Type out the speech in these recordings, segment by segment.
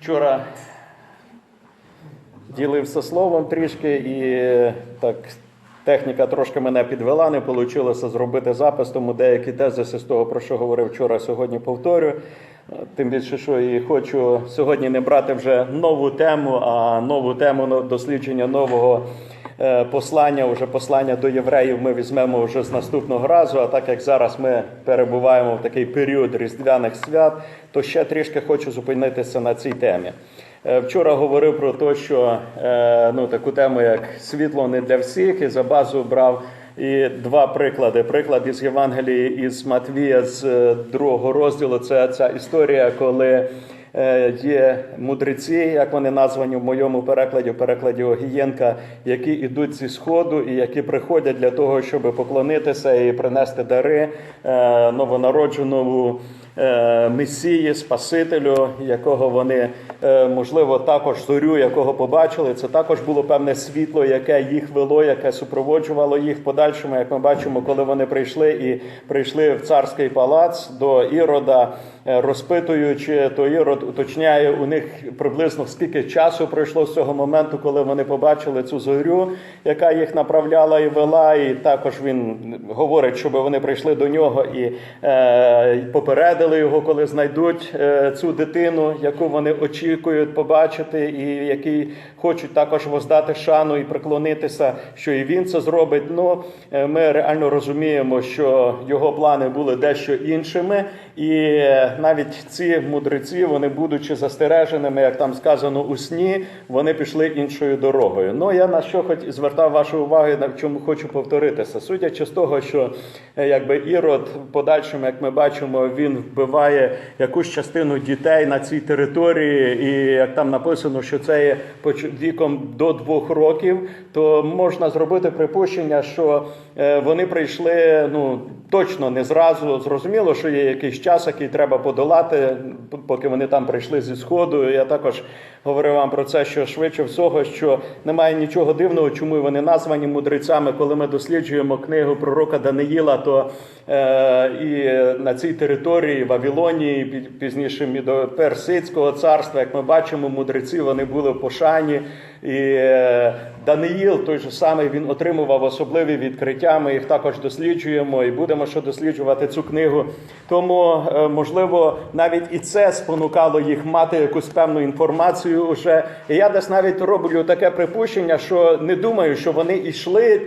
Вчора ділився словом трішки, і так техніка трошки мене підвела, не вийшло зробити запис, тому деякі тези з того, про що говорив вчора, сьогодні повторю. Тим більше, що і хочу сьогодні не брати вже нову тему, а нову тему дослідження нового послання, вже послання до євреїв ми візьмемо вже з наступного разу. А так як зараз ми перебуваємо в такий період різдвяних свят, то ще трішки хочу зупинитися на цій темі. Е, Вчора говорив про те, що е, ну, таку тему, як світло не для всіх, і за базу брав і два приклади. Приклад із Євангелії із Матвія з е, другого розділу. Це ця історія, коли е, є мудреці, як вони названі в моєму перекладі, в перекладі Огієнка, які йдуть зі сходу і які приходять для того, щоб поклонитися і принести дари е, новонародженому е, Месії, Спасителю, якого вони, е, можливо, також зорю, якого побачили. Це також було певне світло, яке їх вело, яке супроводжувало їх в подальшому, як ми бачимо, коли вони прийшли і прийшли в царський палац до Ірода, е, розпитуючи, то Ірод уточняє у них приблизно скільки часу пройшло з цього моменту, коли вони побачили цю зорю, яка їх направляла і вела. І також він говорить, щоб вони прийшли до нього і е, попередили його, коли знайдуть е, цю дитину, яку вони очікують побачити, і який хочуть також воздати шану і приклонитися, що і він це зробить. Ну е, ми реально розуміємо, що його плани були дещо іншими, і е, навіть ці мудреці, вони, будучи застереженими, як там сказано у сні, вони пішли іншою дорогою. Ну я на що хоч звертав вашу увагу, на чому хочу повторитися. Судячи з того, що е, якби Ірод в подальшому, як ми бачимо, він вбиває якусь частину дітей на цій території, і як там написано, що це є віком до двох років, то можна зробити припущення, що е, вони прийшли ну точно не зразу. Зрозуміло, що є якийсь час, який треба подолати, поки вони там прийшли зі сходу. Я також говорив вам про це, що швидше всього, що немає нічого дивного, чому вони названі мудрецями. Коли ми досліджуємо книгу пророка Даниїла, то е, і на цій території Вавилонії, пізніше до Персидського царства, як ми бачимо, мудреці вони були в пошані. І е, Даниїл, той же самий, він отримував особливі відкриття. Ми їх також досліджуємо і будемо ще досліджувати цю книгу. Тому, е, можливо, навіть і це спонукало їх мати якусь певну інформацію. Уже і я десь навіть роблю таке припущення, що не думаю, що вони йшли.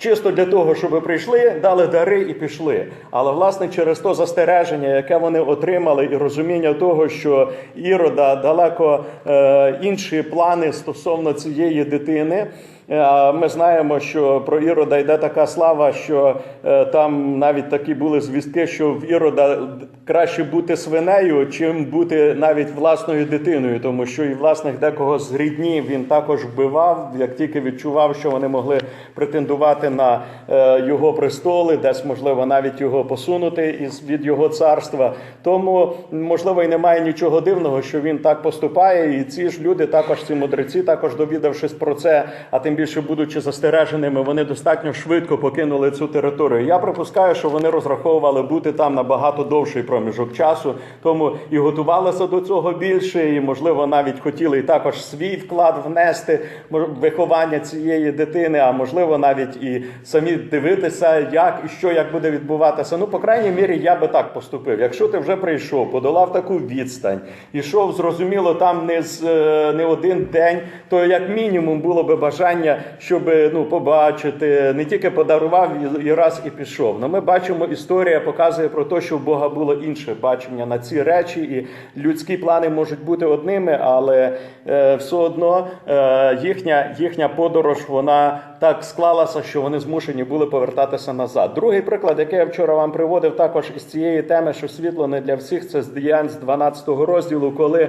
Чисто для того, щоб прийшли, дали дари і пішли. Але власне через то застереження, яке вони отримали, і розуміння того, що Ірода далеко е, інші плани стосовно цієї дитини. Е, Ми знаємо, що про Ірода йде така слава, що е, там навіть такі були звістки, що в Ірода краще бути свинею, чим бути навіть власною дитиною, тому що і власних декого з рідні він також вбивав, як тільки відчував, що вони могли претендувати на е, його престоли, десь можливо навіть його посунути із від його царства. Тому можливо і немає нічого дивного, що він так поступає, і ці ж люди, також ці мудреці, також довідавшись про це, а тим більше будучи застереженими, вони достатньо швидко покинули цю територію. Я припускаю, що вони розраховували бути там набагато довший проміжок часу, тому і готувалися до цього більше, і можливо навіть хотіли і також свій вклад внести виховання цієї дитини, а можливо навіть і самі дивитися, як і що як буде відбуватися. Ну, по крайній мірі, я би так поступив. Якщо ти вже прийшов, подолав таку відстань, ішов, зрозуміло, там не з е, не один день, то як мінімум було би бажання, щоб ну побачити, не тільки подарував і раз і пішов. Ну, ми бачимо, історія показує про те, що в Бога було інше бачення на ці речі, і людські плани можуть бути одними, але е, все одно е, їхня, їхня подорож вона так склалася, що вони змушені були повертатися назад. Другий приклад, який я вчора вам приводив, також із цієї теми, що світло не для всіх, це з діянь з 12 розділу, коли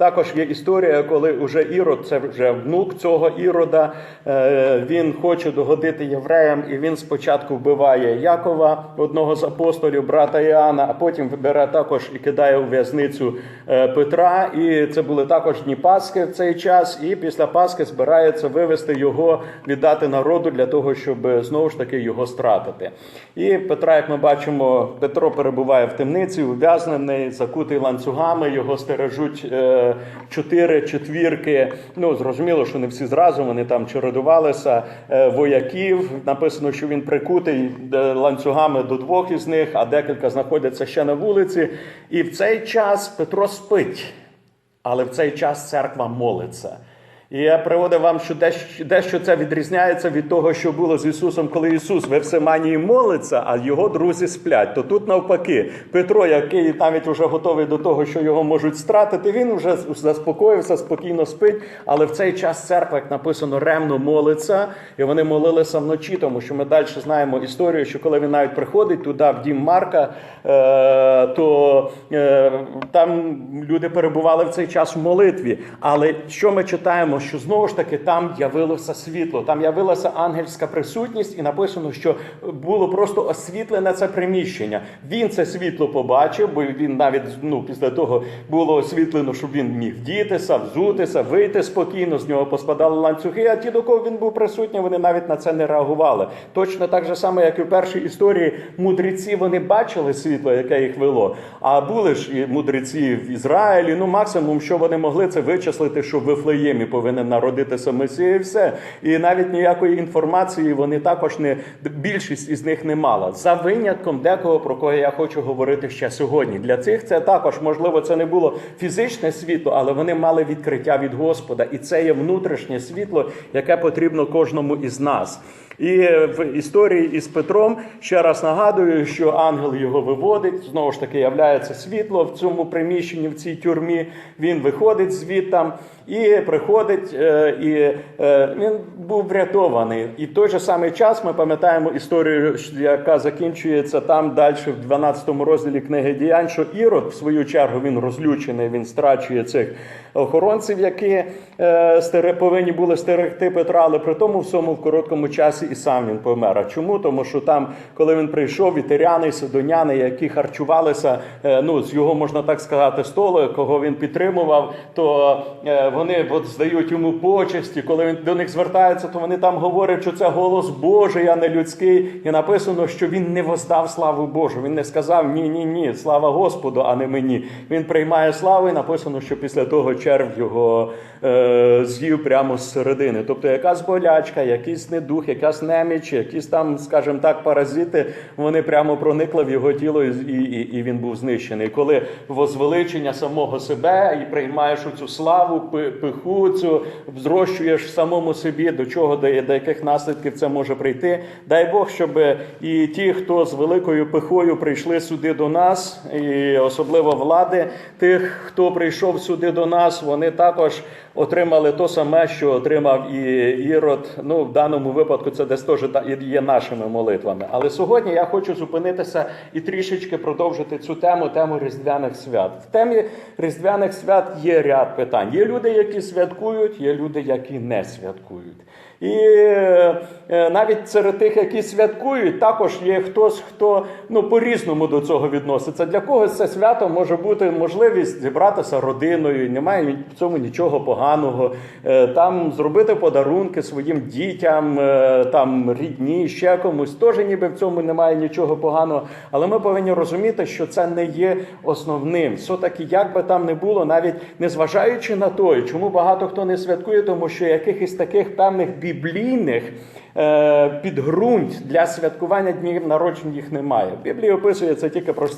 також є історія, коли уже Ірод, це вже внук цього Ірода, е, він хоче догодити євреям, і він спочатку вбиває Якова, одного з апостолів, брата Іоанна, а потім бере також і кидає у в'язницю е, Петра. І це були також дні Пасхи в цей час. І після Пасхи збирається вивести його, віддати народу для того, щоб знову ж таки його стратити. І Петра, як ми бачимо, Петро перебуває в темниці, ув'язнений, закутий ланцюгами, його стережуть е, чотири четвірки. Ну зрозуміло, що не всі зразу вони там чередувалися е, вояків. Написано, що він прикутий е, ланцюгами до двох із них, а декілька знаходяться ще на вулиці. І в цей час Петро спить. Але в цей час церква молиться. І я приводив вам, що дещо, дещо це відрізняється від того, що було з Ісусом, коли Ісус в Евсиманії молиться, а його друзі сплять. То тут навпаки, Петро, який навіть вже готовий до того, що його можуть стратити, він вже заспокоївся, спокійно спить. Але в цей час церква, як написано, ремно молиться, і вони молилися вночі, тому що ми далі знаємо історію, що коли він навіть приходить туди, в дім Марка, е, то е, там люди перебували в цей час в молитві. Але що ми читаємо? Що знову ж таки там явилося світло, там явилася ангельська присутність, і написано, що було просто освітлене це приміщення. Він це світло побачив, бо він навіть ну, після того було освітлено, щоб він міг вдітися, взутися, вийти спокійно, з нього поспадали ланцюги. А ті, до кого він був присутній, вони навіть на це не реагували. Точно так же само, як і в першій історії, мудреці вони бачили світло, яке їх вело. А були ж і мудреці в Ізраїлі. Ну, максимум, що вони могли, це вичислити, що в Вифлеємі повинен народитися Месія, і все. І навіть ніякої інформації вони також не більшість із них не мала. За винятком декого, про кого я хочу говорити ще сьогодні. Для цих це також можливо це не було фізичне світло, але вони мали відкриття від Господа, і це є внутрішнє світло, яке потрібно кожному із нас. І в історії із Петром ще раз нагадую, що ангел його виводить. Знову ж таки, являється світло в цьому приміщенні, в цій тюрмі. Він виходить звідтам і приходить, е, і е, він був врятований. І в той же самий час ми пам'ятаємо історію, яка закінчується там далі, в 12 розділі книги діянь, що Ірод, в свою чергу, він розлючений, він страчує цих охоронців, які е, повинні були стерегти Петра, але при тому всьому в короткому часі і сам він помер. А чому? Тому що там, коли він прийшов, вітеряни, і які харчувалися, е, ну з його можна так сказати, столу, кого він підтримував, то е, вони от здають йому почесті. Коли він до них звертається, то вони там говорять, що це голос Божий, а не людський. І написано, що він не воздав славу Божу. Він не сказав ні, ні, ні, слава Господу, а не мені. Він приймає славу, і написано, що після того черв його е, з'їв прямо з середини. Тобто, якась болячка, якийсь недух, якась неміч, якісь там, скажімо так, паразити, вони прямо проникли в його тіло, і, і, і він був знищений. Коли возвеличення самого себе і приймаєш цю славу, пи- пиху, цю зрощуєш в самому собі, до чого до яких наслідків це може прийти. Дай Бог, щоб і ті, хто з великою пихою прийшли сюди до нас, і особливо влади, тих, хто прийшов сюди до нас, вони також отримали то саме, що отримав і Ірод. Ну, в даному випадку це десь теж є нашими молитвами. Але сьогодні я хочу зупинитися і трішечки продовжити цю тему, тему Різдвяних свят. В темі Різдвяних свят є ряд питань. Є люди, які святкують, є люди, які не святкують. І навіть серед тих, які святкують, також є хтось, хто ну по-різному до цього відноситься. Для когось це свято може бути можливість зібратися родиною, немає в цьому нічого поганого. Е, Там зробити подарунки своїм дітям, е, там рідні, ще комусь. Теж ніби в цьому немає нічого поганого. Але ми повинні розуміти, що це не є основним. Все-таки, як би там не було, навіть незважаючи на те, чому багато хто не святкує, тому що якихось таких певних біблійних е, підґрунт для святкування днів народжень їх немає. В Біблії описується тільки про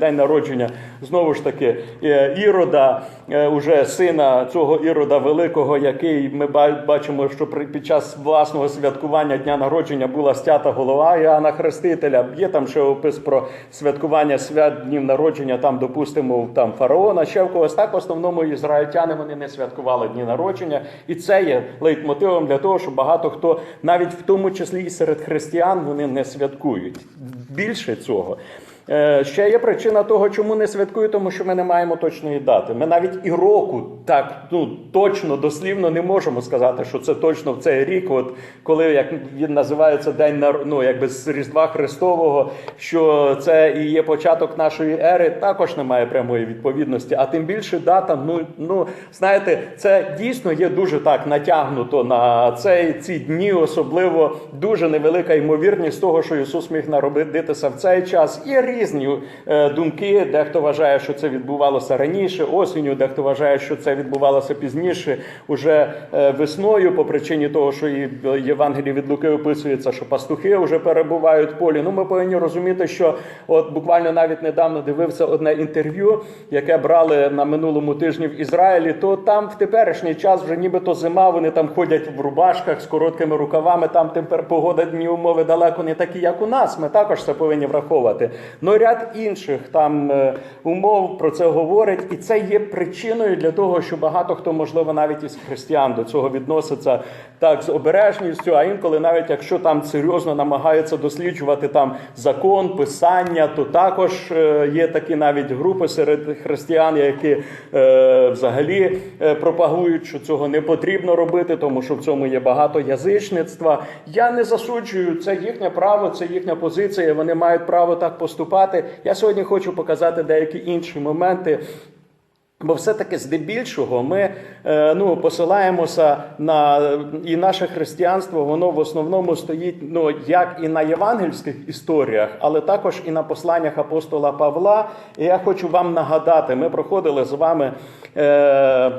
день народження знову ж таки е, Ірода, е, уже сина цього Ірода Великого, який ми бачимо, що під час власного святкування дня народження була стята голова Іоанна Хрестителя. Є там ще опис про святкування свят днів народження, там, допустимо, там фараона, ще в когось. Так, в основному ізраїльтяни вони не святкували дні народження, і це є лейтмотивом для того, що багато хто, навіть в тому числі і серед християн, вони не святкують. Більше цього. Е, Ще є причина того, чому не святкую, тому що ми не маємо точної дати. Ми навіть і року так ну точно дослівно не можемо сказати, що це точно в цей рік, от коли як він називається день ну, якби з Різдва Христового, що це і є початок нашої ери, також немає прямої відповідності. А тим більше дата, ну ну знаєте, це дійсно є дуже так натягнуто на цей ці дні, особливо дуже невелика ймовірність того, що Ісус міг народитися в цей час. Є різні е, думки. Дехто вважає, що це відбувалося раніше, осінню, дехто вважає, що це відбувалося пізніше, уже е, весною, по причині того, що і в Євангелії від Луки описується, що пастухи вже перебувають в полі. Ну, ми повинні розуміти, що от буквально навіть недавно дивився одне інтерв'ю, яке брали на минулому тижні в Ізраїлі. То там в теперішній час вже нібито зима. Вони там ходять в рубашках з короткими рукавами. Там тепер погодні умови далеко не такі, як у нас. Ми також це повинні враховувати. Ну ряд інших там е, умов про це говорить, і це є причиною для того, що багато хто, можливо, навіть із християн до цього відноситься так з обережністю. А інколи, навіть якщо там серйозно намагаються досліджувати там закон, писання, то також е, є такі навіть групи серед християн, які е, взагалі е, пропагують, що цього не потрібно робити, тому що в цьому є багато язичництва. Я не засуджую це їхнє право, це їхня позиція. Вони мають право так поступати. Я сьогодні хочу показати деякі інші моменти. Бо все-таки здебільшого ми е, ну, посилаємося на і наше християнство, воно в основному стоїть ну, як і на євангельських історіях, але також і на посланнях апостола Павла. І я хочу вам нагадати, ми проходили з вами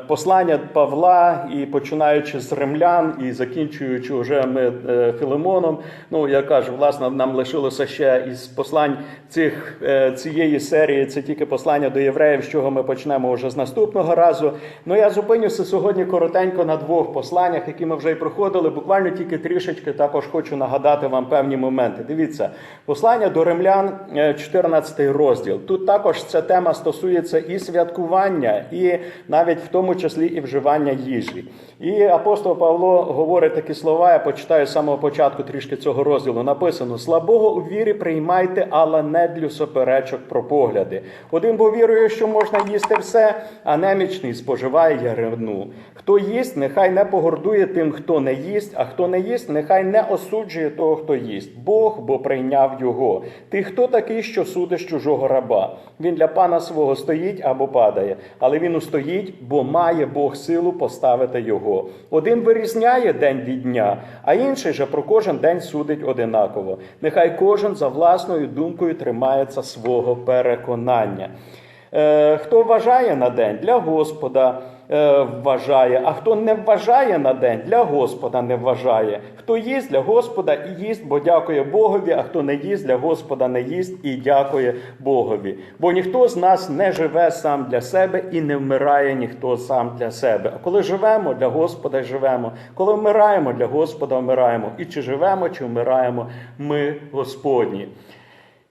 послання Павла, і починаючи з римлян, і закінчуючи вже ми е, Филимоном. Ну, я кажу, власне, нам лишилося ще із послань цих, е, цієї серії, це тільки послання до євреїв, з чого ми почнемо вже з наступного разу. Ну я зупинюся сьогодні коротенько на двох посланнях, які ми вже й проходили. Буквально тільки трішечки також хочу нагадати вам певні моменти. Дивіться, послання до римлян, е, 14 розділ. Тут також ця тема стосується і святкування, і навіть в тому числі і вживання їжі. І апостол Павло говорить такі слова. Я почитаю з самого початку трішки цього розділу. Написано: слабого у вірі приймайте, але не для суперечок про погляди. Один бо вірує, що можна їсти все, а немічний споживає ярину. Хто їсть, нехай не погордує тим, хто не їсть, а хто не їсть, нехай не осуджує того, хто їсть. Бог бо прийняв його. Ти хто такий, що судиш чужого раба? Він для пана свого стоїть або падає, але він устоїть, бо має Бог силу поставити його. Один вирізняє день від дня, а інший же про кожен день судить одинаково. Нехай кожен за власною думкою тримається свого переконання. Е, Хто вважає на день для Господа вважає, а хто не вважає на день для Господа не вважає. Хто їсть для Господа і їсть, бо дякує Богові, а хто не їсть для Господа не їсть і дякує Богові. Бо ніхто з нас не живе сам для себе і не вмирає ніхто сам для себе. А коли живемо для Господа, живемо. Коли вмираємо для Господа, вмираємо. І чи живемо, чи вмираємо, ми Господні.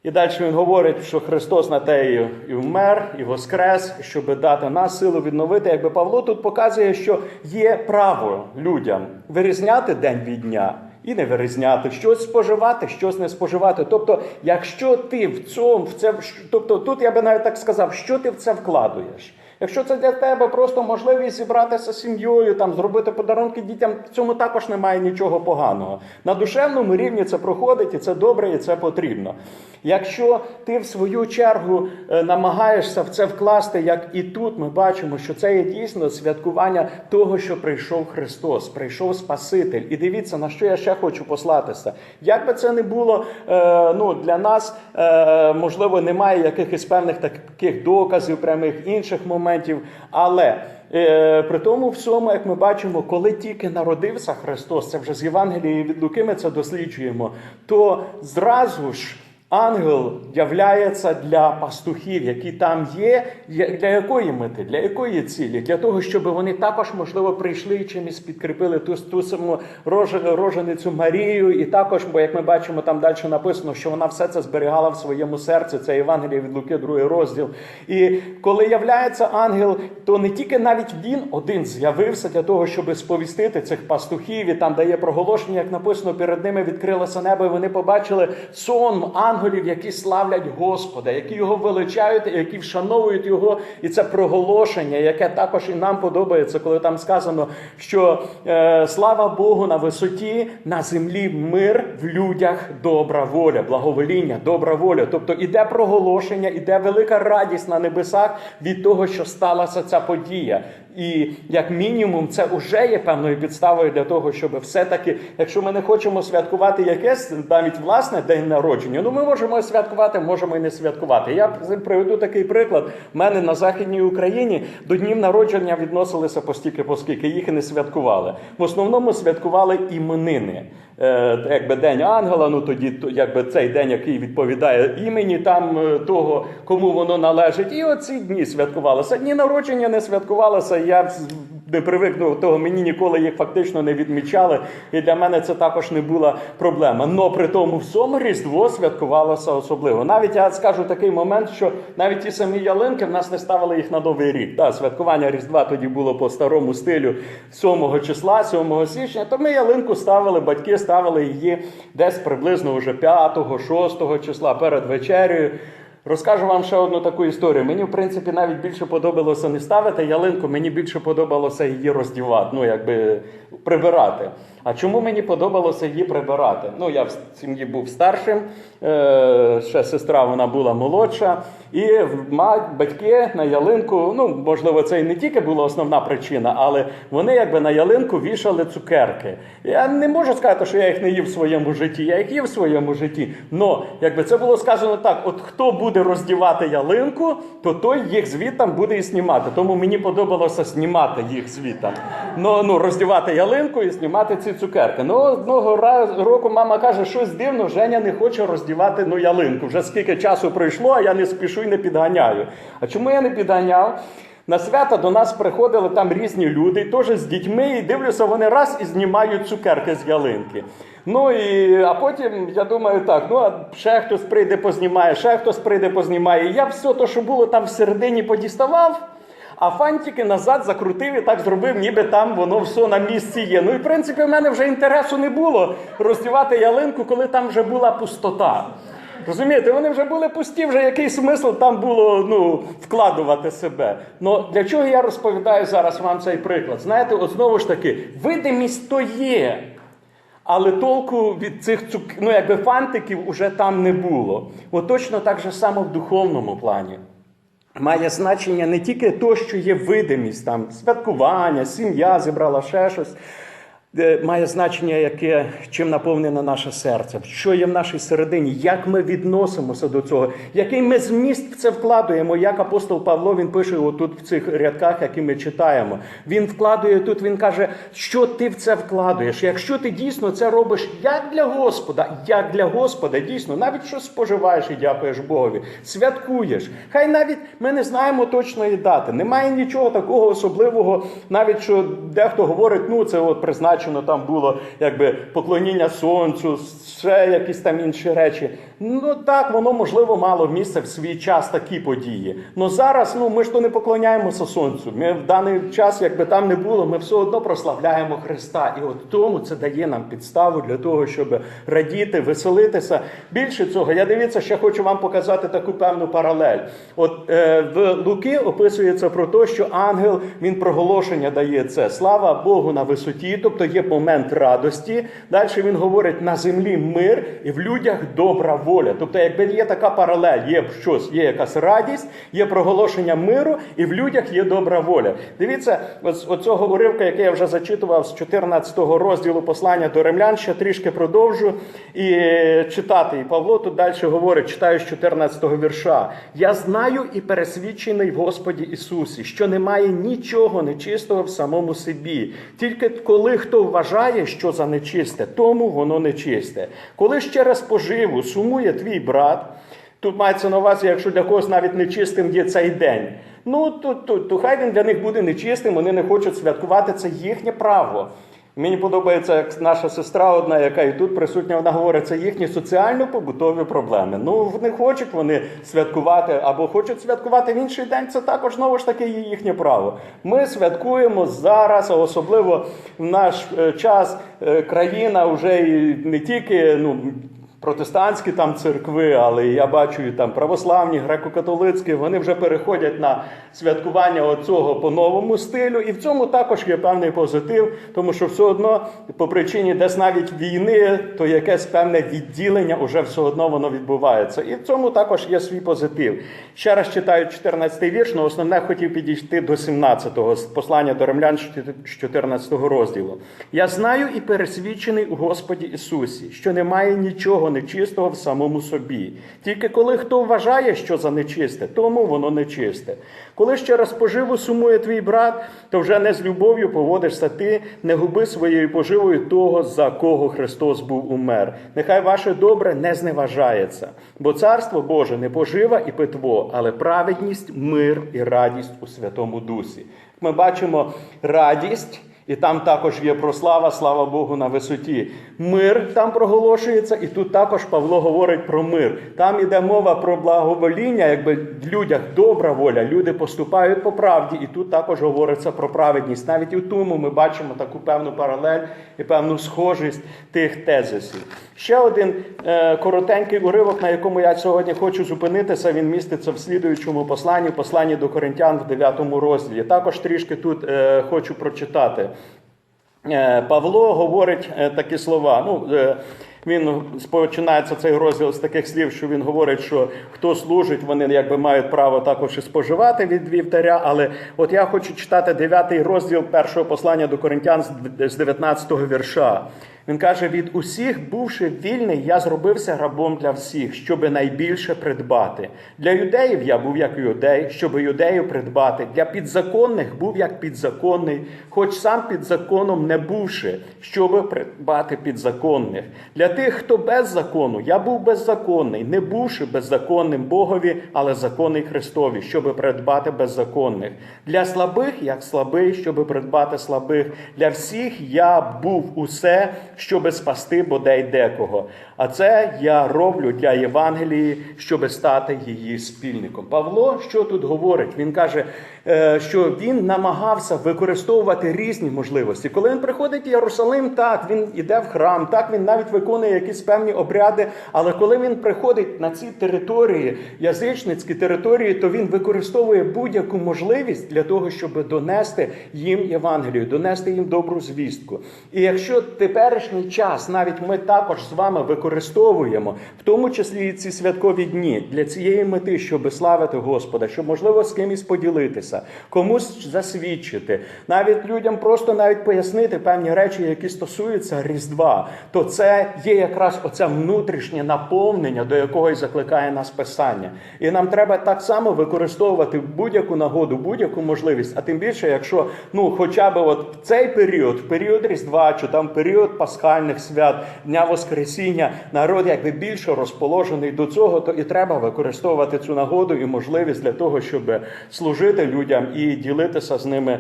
І далі він говорить, що Христос на те і- вмер, і воскрес, щоб дати нас силу відновити. Якби Павло тут показує, що є право людям вирізняти день від дня і не вирізняти, щось споживати, щось не споживати. Тобто, якщо ти в цьому, в це, тобто тут я би навіть так сказав, що ти в це вкладуєш. Якщо це для тебе просто можливість зібратися з сім'єю, там зробити подарунки дітям, в цьому також немає нічого поганого. На душевному рівні це проходить, і це добре, і це потрібно. Якщо ти в свою чергу е, намагаєшся в це вкласти, як і тут ми бачимо, що це є дійсно святкування того, що прийшов Христос, прийшов Спаситель. І дивіться, на що я ще хочу послатися. Як би це не було е, ну, для нас, е, можливо, немає якихось певних таких доказів, прямих інших моментів, але. Е, При тому всьому, як ми бачимо, коли тільки народився Христос, це вже з Євангелії від Луки ми це досліджуємо, то зразу ж ангел являється для пастухів, які там є. Для якої мети? Для якої цілі? Для того, щоб вони також, можливо, прийшли і чимось підкріпили ту, ту саму рож- роженицю Марію, і також, бо як ми бачимо, там далі написано, що вона все це зберігала в своєму серці. Це Євангеліє від Луки, другий розділ. І коли являється ангел, то не тільки навіть він один з'явився для того, щоб сповістити цих пастухів, і там дає проголошення, як написано, перед ними відкрилося небо, і вони побачили сон ангела. Ангелів, які славлять Господа, які його величають, які вшановують його. І це проголошення, яке також і нам подобається, коли там сказано, що е, слава Богу на висоті, на землі мир в людях добра воля, благовоління, добра воля. Тобто іде проголошення, іде велика радість на небесах від того, що сталася ця подія. І як мінімум, це вже є певною підставою для того, щоб все-таки, якщо ми не хочемо святкувати якесь навіть власне день народження, ну ми можемо святкувати, можемо і не святкувати. Я приведу такий приклад. У мене на західній Україні до днів народження відносилися постільки, поскільки їх не святкували. В основному святкували іменини. Е, якби день ангела, ну тоді то, якби цей день, який відповідає імені там е, того, кому воно належить. І оці дні святкувалися. Дні народження не святкувалися. Я не привик до того, мені ніколи їх фактично не відмічали. І для мене це також не була проблема. Но при тому всьому Різдво святкувалося особливо. Навіть я скажу такий момент, що навіть ті самі ялинки в нас не ставили їх на новий рік. Так, святкування Різдва тоді було по старому стилю 7 числа, 7 січня. То ми ялинку ставили, батьки ставили її десь приблизно вже 5, 6 числа перед вечерею. Розкажу вам ще одну таку історію. Мені, в принципі, навіть більше подобалося не ставити ялинку, мені більше подобалося її роздівати, ну якби прибирати. А чому мені подобалося її прибирати? Ну, я в сім'ї був старшим, е, ще сестра вона була молодша, і батьки на ялинку, ну можливо, це і не тільки була основна причина, але вони якби на ялинку вішали цукерки. Я не можу сказати, що я їх не їв в своєму житті. Я їх їв в своєму житті. Но якби це було сказано так: от хто буде роздівати ялинку, то той їх звітам буде і знімати. Тому мені подобалося знімати їх звітам. Ну, ну роздівати ялинку і знімати ці цукерки. Ну одного року мама каже, щось дивно, Женя не хоче роздівати ну, ялинку. Вже скільки часу пройшло, а я не спішу і не підганяю. А чому я не підганяв? На свята до нас приходили там різні люди, теж з дітьми, і дивлюся, вони раз і знімають цукерки з ялинки. Ну і а потім я думаю, так, ну а ще хтось прийде, познімає, ще хтось прийде, познімає. Я все те, що було там всередині, подіставав. А фантики назад закрутив і так зробив, ніби там воно все на місці є. Ну і в принципі в мене вже інтересу не було роздівати ялинку, коли там вже була пустота. Розумієте, вони вже були пусті, вже який смисл там було ну, вкладувати себе. Ну для чого я розповідаю зараз вам цей приклад? Знаєте, от знову ж таки, видимість то є. Але толку від цих цук... ну, якби фантиків уже там не було. От точно так же само в духовному плані. Має значення не тільки то, що є видимість, там святкування, сім'я зібрала ще щось. Е, Має значення, яке чим наповнене наше серце, що є в нашій середині, як ми відносимося до цього, який ми зміст в це вкладуємо, як апостол Павло він пише отут в цих рядках, які ми читаємо. Він вкладує тут, він каже, що ти в це вкладуєш. Якщо ти дійсно це робиш як для Господа, як для Господа, дійсно, навіть що споживаєш і дякуєш Богові, святкуєш. Хай навіть ми не знаємо точної дати. Немає нічого такого особливого, навіть що дехто говорить, ну це от призначено там було якби поклоніння сонцю, ще якісь там інші речі. Ну так, воно можливо мало місце в свій час такі події. Ну зараз ну ми ж то не поклоняємося сонцю. Ми в даний час, якби там не було, ми все одно прославляємо Христа. І от тому це дає нам підставу для того, щоб радіти, веселитися. Більше цього, я дивіться, ще хочу вам показати таку певну паралель. От е, в Луки описується про те, що ангел він проголошення дає це. Слава Богу на висоті, тобто є момент радості. Далі він говорить на землі мир і в людях добра воля. Тобто, якби є така паралель, є щось, є якась радість, є проголошення миру, і в людях є добра воля. Дивіться, оцього уривка, який я вже зачитував з 14 розділу послання до римлян, ще трішки продовжу і читати. І Павло тут далі говорить, читаю з 14 вірша. Я знаю і пересвідчений в Господі Ісусі, що немає нічого нечистого в самому собі. Тільки коли хто вважає, що за нечисте, тому воно нечисте. Коли ж через поживу сумує твій брат, тут мається на увазі, якщо для когось навіть нечистим є цей день. Ну то, то, то хай він для них буде нечистим, вони не хочуть святкувати це їхнє право. Мені подобається як наша сестра, одна, яка і тут присутня, вона говорить, це їхні соціально-побутові проблеми. Ну, не хочуть вони святкувати або хочуть святкувати в інший день. Це також знову ж таки їхнє право. Ми святкуємо зараз, а особливо в наш е, час е, країна вже не тільки ну. Протестантські там церкви, але я бачу і там православні, греко-католицькі, вони вже переходять на святкування оцього по новому стилю. І в цьому також є певний позитив, тому що все одно по причині десь навіть війни, то якесь певне відділення уже все одно воно відбувається. І в цьому також є свій позитив. Ще раз читаю 14-й вірш, але основне хотів підійти до 17-го з послання до римлян з 14 розділу. Я знаю і пересвідчений у Господі Ісусі, що немає нічого нечистого в самому собі. Тільки коли хто вважає, що за нечисте, тому воно нечисте. Коли ще раз поживу сумує твій брат, то вже не з любов'ю поводишся ти, не губи своєю поживою того, за кого Христос був умер. Нехай ваше добре не зневажається, бо царство Боже не пожива і питво, але праведність, мир і радість у Святому Дусі. Ми бачимо радість. І там також є прослава, слава Богу, на висоті. Мир там проголошується, і тут також Павло говорить про мир. Там іде мова про благовоління, якби в людях добра воля, люди поступають по правді, і тут також говориться про праведність. Навіть у тому ми бачимо таку певну паралель і певну схожість тих тезисів. Ще один е, коротенький уривок, на якому я сьогодні хочу зупинитися. Він міститься в слідуючому посланні, посланні до Коринтян в 9 розділі. Також трішки тут е, хочу прочитати. Е, Павло говорить е, такі слова. Ну, е, він починається цей розділ з таких слів, що він говорить, що хто служить, вони якби мають право також і споживати від вівтаря. Але от я хочу читати 9 розділ першого послання до коринтян з 19 вірша. Він каже: від усіх, бувши вільний, я зробився рабом для всіх, щоби найбільше придбати. Для юдеїв я був як юдей, щоби юдею придбати. Для підзаконних був як підзаконний, хоч сам під законом не бувши, щоби придбати підзаконних. Для тих, хто без закону, я був беззаконний, не бувши беззаконним Богові, але законний Христові, щоби придбати беззаконних. Для слабих, як слабий, щоби придбати слабих. Для всіх я був усе щоби спасти бодай декого. А це я роблю для Євангелії, щоби стати її спільником. Павло, що тут говорить? Він каже, е, що він намагався використовувати різні можливості. Коли він приходить в Єрусалим, так він іде в храм, так він навіть виконує якісь певні обряди. Але коли він приходить на ці території, язичницькі території, то він використовує будь-яку можливість для того, щоб донести їм Євангелію, донести їм добру звістку. І якщо теперішній час навіть ми також з вами використовуємо, в тому числі і ці святкові дні для цієї мети, щоб славити Господа, щоб можливо з кимось поділитися, комусь засвідчити, навіть людям просто навіть пояснити певні речі, які стосуються Різдва, то це є якраз оце внутрішнє наповнення, до якого й закликає нас Писання. І нам треба так само використовувати будь-яку нагоду, будь-яку можливість, а тим більше, якщо ну, хоча б от в цей період, в період Різдва, чи там період пасхальних свят, Дня Воскресіння, народ якби більше розположений до цього, то і треба використовувати цю нагоду і можливість для того, щоб служити людям і ділитися з ними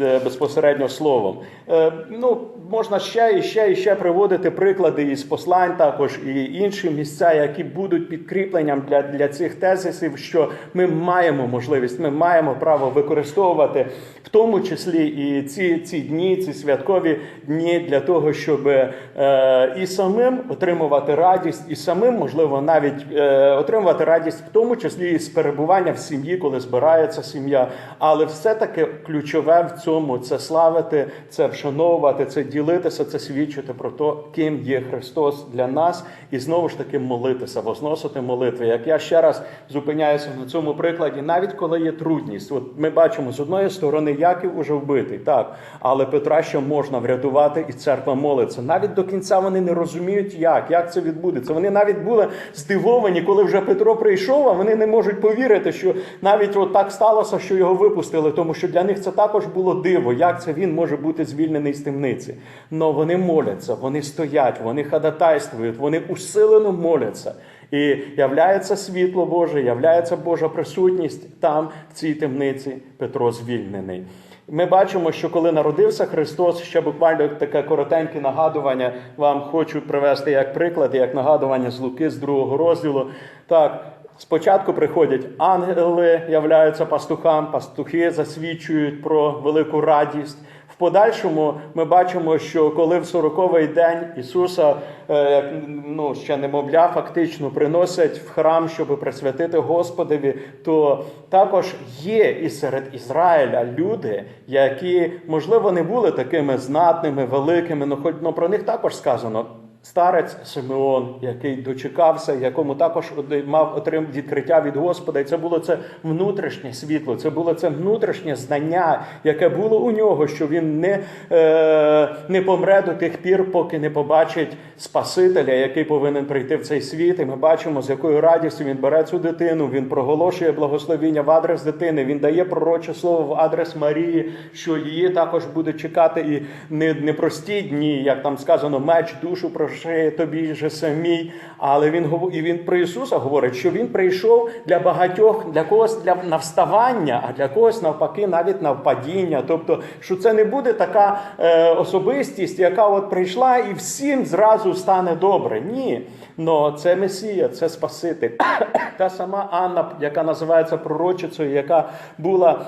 е, безпосередньо словом. Е, Ну, можна ще і ще і ще приводити приклади із послань, також і інші місця, які будуть підкріпленням для, для цих тезисів, що ми маємо можливість, ми маємо право використовувати в тому числі і ці, ці дні, ці святкові дні для того, щоб е, і самим отримувати радість, і самим, можливо, навіть е, отримувати радість, в тому числі і з перебування в сім'ї, коли збирається сім'я. Але все-таки ключове в цьому це славити, це вшановувати, це ділитися, це свідчити про те, ким є Христос для нас, і знову ж таки молитися, возносити молитви. Як я ще раз зупиняюся на цьому прикладі, навіть коли є трудність, от ми бачимо з одної сторони, Яків уже вбитий, так, але Петра ще можна врятувати, і церква молиться. Навіть до кінця вони не розуміють, як, як це відбудеться. Вони навіть були здивовані, коли вже Петро прийшов, а вони не можуть повірити, що навіть от так сталося, що його випустили, тому що для них це також було диво, як це він може бути звільнений з темниці. Но вони моляться, вони стоять, вони ходатайствують, вони усилено моляться. І являється світло Боже, являється Божа присутність там, в цій темниці, Петро звільнений. Ми бачимо, що коли народився Христос, ще буквально таке коротеньке нагадування вам хочу привести як приклад, як нагадування з Луки з другого розділу. Так, спочатку приходять ангели, являються пастухам, пастухи засвідчують про велику радість. Подальшому ми бачимо, що коли в 40-й день Ісуса, е, ну ще немовля, фактично приносять в храм, щоб присвятити Господові, то також є і серед Ізраїля люди, які можливо не були такими знатними, великими, ну хоч ну, про них також сказано. Старець Симеон, який дочекався, якому також мав отрим відкриття від Господа, і це було це внутрішнє світло, це було це внутрішнє знання, яке було у нього, що він не, е, не помре до тих пір, поки не побачить Спасителя, який повинен прийти в цей світ. І ми бачимо, з якою радістю він бере цю дитину, він проголошує благословіння в адрес дитини, він дає пророче слово в адрес Марії, що її також буде чекати. І не, не прості дні, як там сказано, меч душу прошиє тобі же самій. Але він і він про Ісуса говорить, що він прийшов для багатьох, для когось для на вставання, а для когось навпаки, навіть на впадіння. Тобто, що це не буде така е, особистість, яка от прийшла і всім зразу стане добре. Ні. Но це Месія, це Спаситель. Та сама Анна, яка називається пророчицею, яка була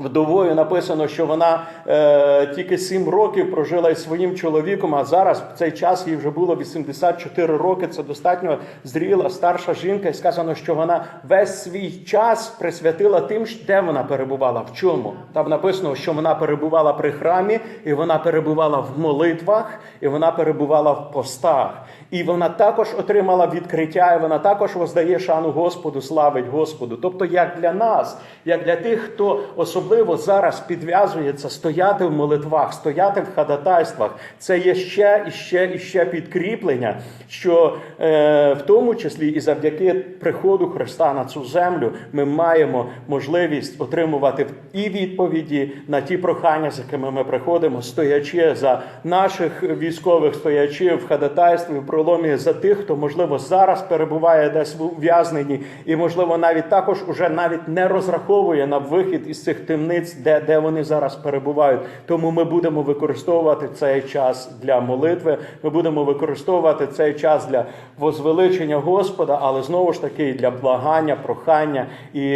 Вдовою написано, що вона е, тільки сім років прожила із своїм чоловіком, а зараз в цей час їй вже було 84 роки. Це достатньо зріла старша жінка. І сказано, що вона весь свій час присвятила тим, де вона перебувала, в чому. Там написано, що вона перебувала при храмі, і вона перебувала в молитвах, і вона перебувала в постах. І вона також отримала відкриття, і вона також воздає шану Господу, славить Господу. Тобто, як для нас, як для тих, хто особливо зараз підв'язується стояти в молитвах, стояти в ходатайствах, це є ще і ще і ще підкріплення, що е, в тому числі і завдяки приходу Христа на цю землю ми маємо можливість отримувати і відповіді на ті прохання, з якими ми приходимо, стоячи за наших військових, стоячи в ходатайстві, в проломі за тих, хто можливо зараз перебуває десь в ув'язненні, і можливо навіть також уже навіть не розраховує на вихід із цих темниць, де, де вони зараз перебувають. Тому ми будемо використовувати цей час для молитви. Ми будемо використовувати цей час для возвеличення Господа, але знову ж таки для благання, прохання і,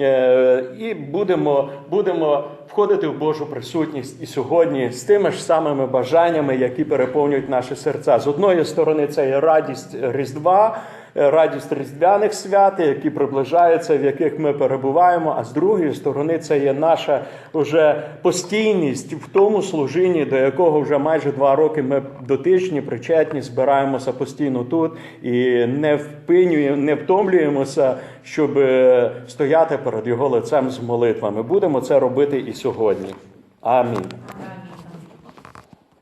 е, і будемо, будемо входити в Божу присутність і сьогодні з тими ж самими бажаннями, які переповнюють наші серця. З одної сторони, це є радість Різдва. Е, Радість різдвяних свят, які приближаються, в яких ми перебуваємо. А з другої сторони, це є наша вже постійність в тому служінні, до якого вже майже два роки ми дотичні, причетні, збираємося постійно тут і не впинюємо, не втомлюємося, щоб е, стояти перед його лицем з молитвами. Будемо це робити і сьогодні. Амінь.